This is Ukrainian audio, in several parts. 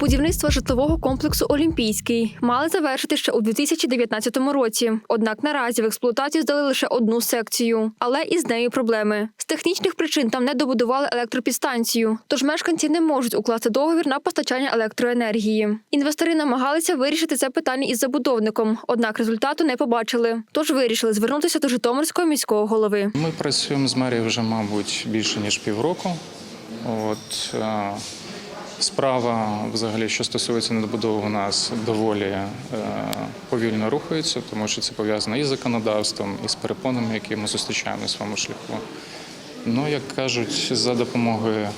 будівництва житлового комплексу Олімпійський мали завершити ще у 2019 році. Однак наразі в експлуатацію здали лише одну секцію, але із нею проблеми. З технічних причин там не добудували електропідстанцію, тож мешканці не можуть укласти договір на постачання електроенергії. Інвестори намагалися вирішити це питання із забудовником, однак результату не побачили. Тож вирішили звернутися до Житомирського міського голови. Ми працюємо з мерією вже, мабуть, більше ніж півроку. От е, справа, взагалі, що стосується недобудови, у нас доволі е, повільно рухається, тому що це пов'язано і з законодавством, і з перепонами, які ми зустрічаємо на своєму шляху. Ну, як кажуть, за допомогою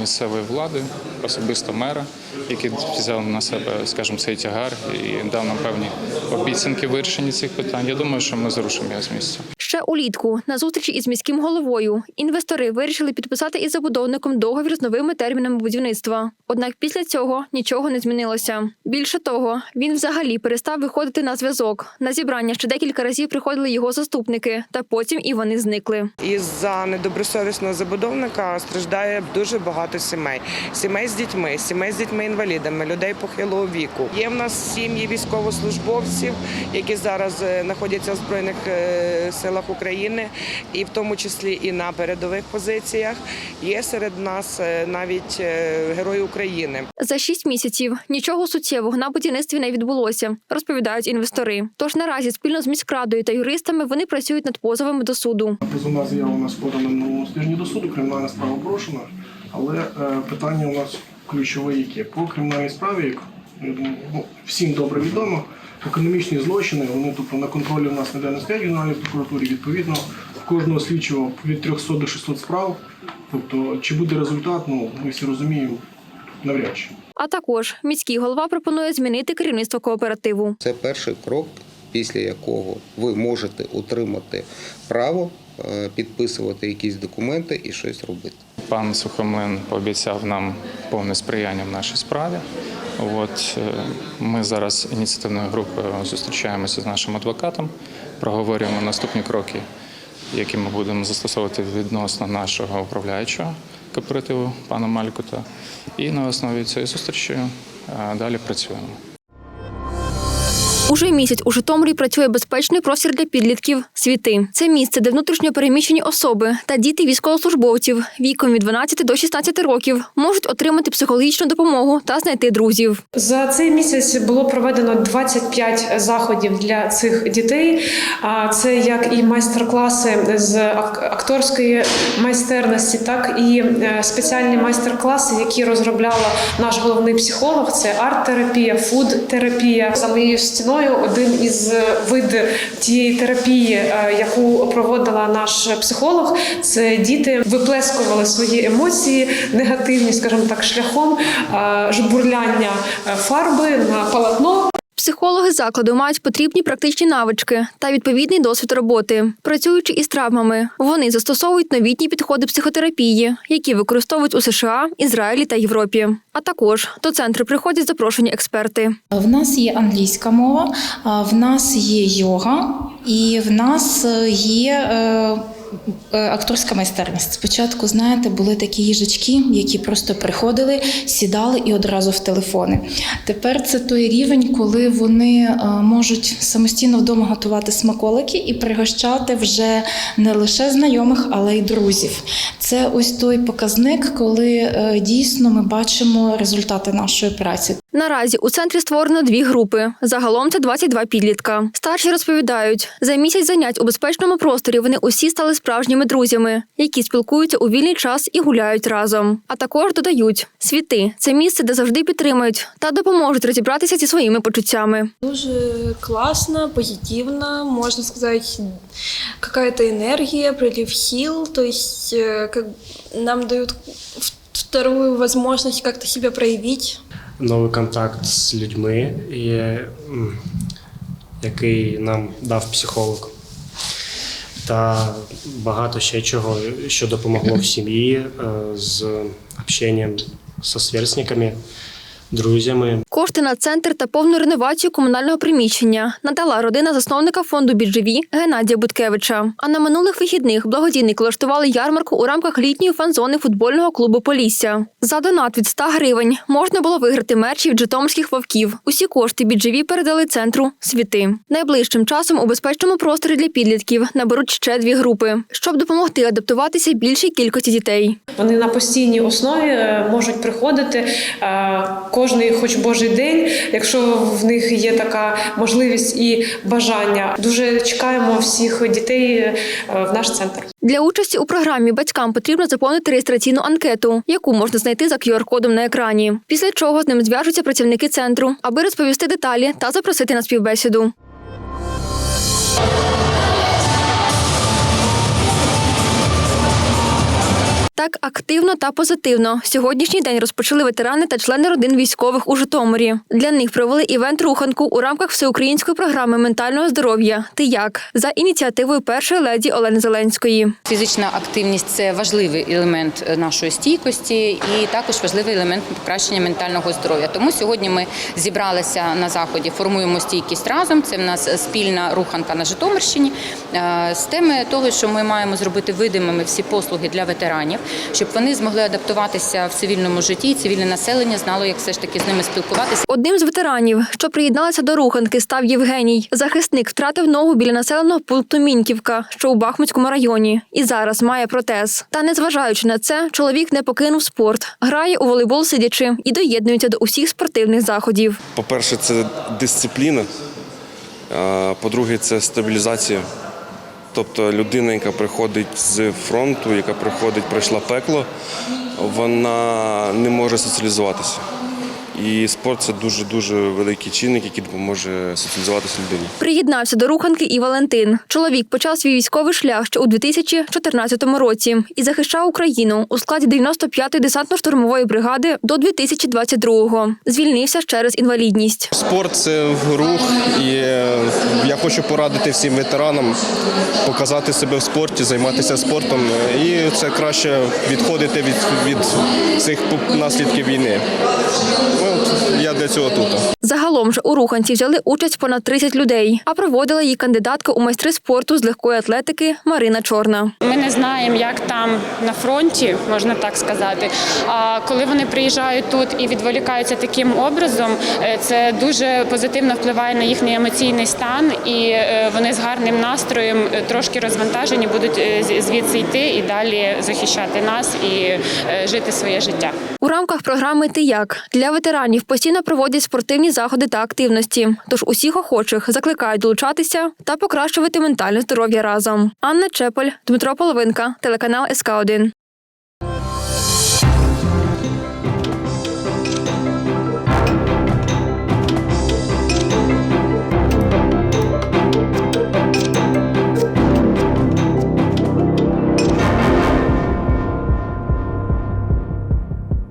місцевої влади, особисто мера, який взяв на себе, скажімо, цей тягар і дав нам певні обіцянки вирішення цих питань. Я думаю, що ми зрушимо його з місця. Ще улітку на зустрічі із міським головою інвестори вирішили підписати із забудовником договір з новими термінами будівництва. Однак після цього нічого не змінилося. Більше того, він взагалі перестав виходити на зв'язок. На зібрання ще декілька разів приходили його заступники, та потім і вони зникли. Із-за недобросовісного забудовника страждає дуже багато сімей. Сімей з дітьми, сімей з дітьми-інвалідами, людей похилого віку. Є в нас сім'ї військовослужбовців, які зараз е, знаходяться в збройних е, силах України, і в тому числі і на передових позиціях. Є серед нас е, навіть герої України. За шість місяців нічого суттєвого на будівництві не відбулося, розповідають інвестори. Тож наразі спільно з міськрадою та юристами вони працюють над позовами до суду. Позовна заява у нас подана на тижні до суду, кримінальна справа брошена. Але е, питання у нас ключове яке. По кримінальній справі, як ну, всім добре відомо, економічні злочини, вони тобто на контролі у нас ніде не стоять в Генеральній прокуратурі. Відповідно, в кожного слідчого від 300 до 600 справ. Тобто, чи буде результат, ну ми всі розуміємо, навряд чи. А також міський голова пропонує змінити керівництво кооперативу. Це перший крок, після якого ви можете отримати право е, підписувати якісь документи і щось робити. Пан Сухомлин пообіцяв нам повне сприяння в нашій справі. От е, ми зараз ініціативною групою зустрічаємося з нашим адвокатом, проговорюємо наступні кроки, які ми будемо застосовувати відносно нашого управляючого кооперативу пана Малькута. І на основі цієї зустрічі е, далі працюємо. Уже місяць у Житомирі працює безпечний простір для підлітків світи. Це місце, де внутрішньо переміщені особи та діти військовослужбовців віком від 12 до 16 років можуть отримати психологічну допомогу та знайти друзів. За цей місяць було проведено 25 заходів для цих дітей. А Це як і майстер-класи з ак- акторської майстерності, так і е, спеціальні майстер-класи, які розробляла наш головний психолог. Це арт-терапія, фуд-терапія. За моєю стіною один із вид тієї терапії, е, яку проводила наш психолог. Це діти виплескували свої емоції негативні, скажімо так, шляхом е, жбурляння е, фарби на полотно. Психологи закладу мають потрібні практичні навички та відповідний досвід роботи. Працюючи із травмами, вони застосовують новітні підходи психотерапії, які використовують у США, Ізраїлі та Європі. А також до центру приходять запрошені експерти. В нас є англійська мова, в нас є йога, і в нас е, є е, акторська майстерність. Спочатку, знаєте, були такі їжачки, які просто приходили, сідали і одразу в телефони. Тепер це той рівень, коли вони е, можуть самостійно вдома готувати смаколики і пригощати вже не лише знайомих, але й друзів. Це ось той показник, коли е, дійсно ми бачимо результати нашої праці. Наразі у центрі створено дві групи. Загалом це 22 підлітка. Старші розповідають, за місяць занять у безпечному просторі вони усі стали справжніми друзями, які спілкуються у вільний час і гуляють разом. А також додають, світи це місце, де завжди підтримують та допоможуть розібратися зі своїми почуттями. Дуже классно, позитивно, можно сказать, какая-то энергия, прилив сил, то есть э, как нам дают в- вторую возможность как-то себя проявить. Новий контакт з людьми, який нам дав психолог. Та багато ще чого, що допомогло в сім'ї е, з общенням зі сверстниками. Друзями. Кошти на центр та повну реновацію комунального приміщення надала родина засновника фонду «Біджеві» Геннадія Буткевича. А на минулих вихідних благодійники влаштували ярмарку у рамках літньої фан-зони футбольного клубу Полісся. За донат від 100 гривень можна було виграти мерчі від житомирських вовків. Усі кошти «Біджеві» передали центру світи. Найближчим часом у безпечному просторі для підлітків наберуть ще дві групи, щоб допомогти адаптуватися більшій кількості дітей. Вони на постійній основі е, можуть приходити е, кожний, хоч божий день, якщо в них є така можливість і бажання. Дуже чекаємо всіх дітей е, в наш центр. Для участі у програмі батькам потрібно заповнити реєстраційну анкету, яку можна знайти за QR-кодом на екрані. Після чого з ним зв'яжуться працівники центру, аби розповісти деталі та запросити на співбесіду. Так активно та позитивно сьогоднішній день розпочали ветерани та члени родин військових у Житомирі. Для них провели івент руханку у рамках всеукраїнської програми ментального здоров'я. Ти як за ініціативою першої леді Олени Зеленської. Фізична активність це важливий елемент е, нашої стійкості і також важливий елемент покращення ментального здоров'я. Тому сьогодні ми зібралися на заході, формуємо стійкість разом. Це в нас спільна руханка на Житомирщині е, з теми того, що ми маємо зробити видимими всі послуги для ветеранів, щоб вони змогли адаптуватися в цивільному житті. і Цивільне населення знало, як все ж таки з ними спілкуватися. Одним з ветеранів, що приєдналися до руханки, став Євгеній. Захисник втратив ногу біля населеного пункту Міньківка, що у Бахмутському районі, і зараз має протез. Та незважаючи на це, чоловік не покинув спорт, грає у волейбол сидячи і доєднується до усіх спортивних заходів. По-перше, це дисципліна. По-друге, це стабілізація. Тобто людина, яка приходить з фронту, яка приходить, пройшла пекло, вона не може соціалізуватися. І спорт це дуже дуже великий чинник, який допоможе соціалізуватися людині. Приєднався до руханки і Валентин. Чоловік почав свій військовий шлях ще у 2014 році і захищав Україну у складі 95-ї десантно-штурмової бригади до 2022-го. Звільнився через інвалідність. Спорт це рух, і я хочу порадити всім ветеранам показати себе в спорті, займатися спортом. І це краще відходити від, від цих наслідків війни. Я для цього тут. Загалом ж у руханці взяли участь понад 30 людей, а проводила її кандидатка у майстри спорту з легкої атлетики Марина Чорна. Ми не знаємо, як там на фронті, можна так сказати. А коли вони приїжджають тут і відволікаються таким образом, е, це дуже позитивно впливає на їхній емоційний стан, і е, вони з гарним настроєм е, трошки розвантажені будуть звідси йти і далі захищати нас і жити своє життя. У рамках програми Ти як для ветеранів постійно проводять спортивні заходи та активності. Тож усіх охочих закликають долучатися та покращувати ментальне здоров'я разом. Анна Чепель, Дмитро Половинка, телеканал СК 1